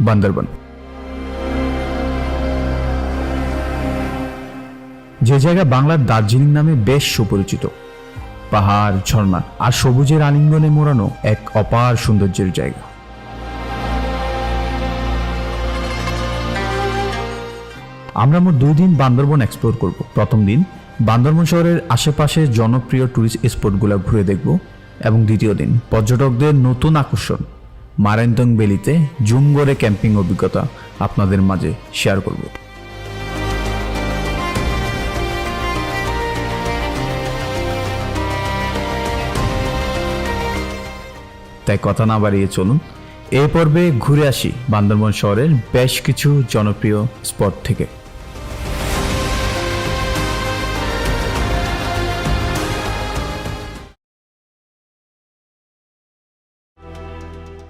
বান্দরবান। যে জায়গা বাংলার দার্জিলিং নামে বেশ সুপরিচিত। পাহাড়, ঝর্ণা আর সবুজের আলিঙ্গনে মোড়ানো এক অপার সৌন্দর্যের জায়গা। আমরা মোট দুই দিন বান্দরবন এক্সপ্লোর করব। প্রথম দিন বান্দরবন শহরের আশেপাশে জনপ্রিয় ট্যুরিস্ট স্পটগুলো ঘুরে দেখব এবং দ্বিতীয় দিন পর্যটকদের নতুন আকর্ষণ মারেন্তং বেলিতে জুমগড়ে ক্যাম্পিং অভিজ্ঞতা আপনাদের মাঝে শেয়ার করব। তাই কথা না বাড়িয়ে চলুন। এই পর্বে ঘুরে আসি বান্দরবন শহরের বেশ কিছু জনপ্রিয় স্পট থেকে।